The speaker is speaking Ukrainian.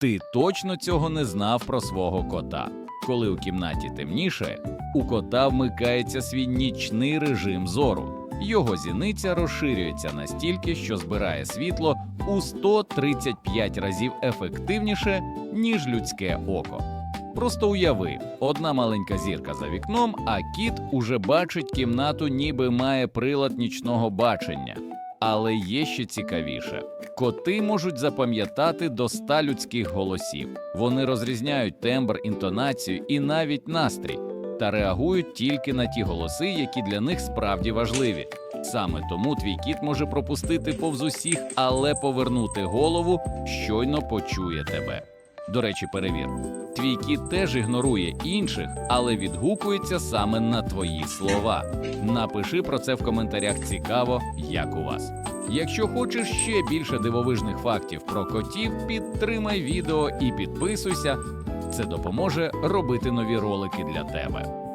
Ти точно цього не знав про свого кота. Коли у кімнаті темніше, у кота вмикається свій нічний режим зору. Його зіниця розширюється настільки, що збирає світло у 135 разів ефективніше, ніж людське око. Просто уяви, одна маленька зірка за вікном, а кіт уже бачить кімнату, ніби має прилад нічного бачення. Але є ще цікавіше: коти можуть запам'ятати до ста людських голосів. Вони розрізняють тембр, інтонацію і навіть настрій та реагують тільки на ті голоси, які для них справді важливі. Саме тому твій кіт може пропустити повз усіх, але повернути голову щойно почує тебе. До речі, перевір. Твій кіт теж ігнорує інших, але відгукується саме на твої слова. Напиши про це в коментарях. Цікаво, як у вас. Якщо хочеш ще більше дивовижних фактів про котів, підтримай відео і підписуйся. Це допоможе робити нові ролики для тебе.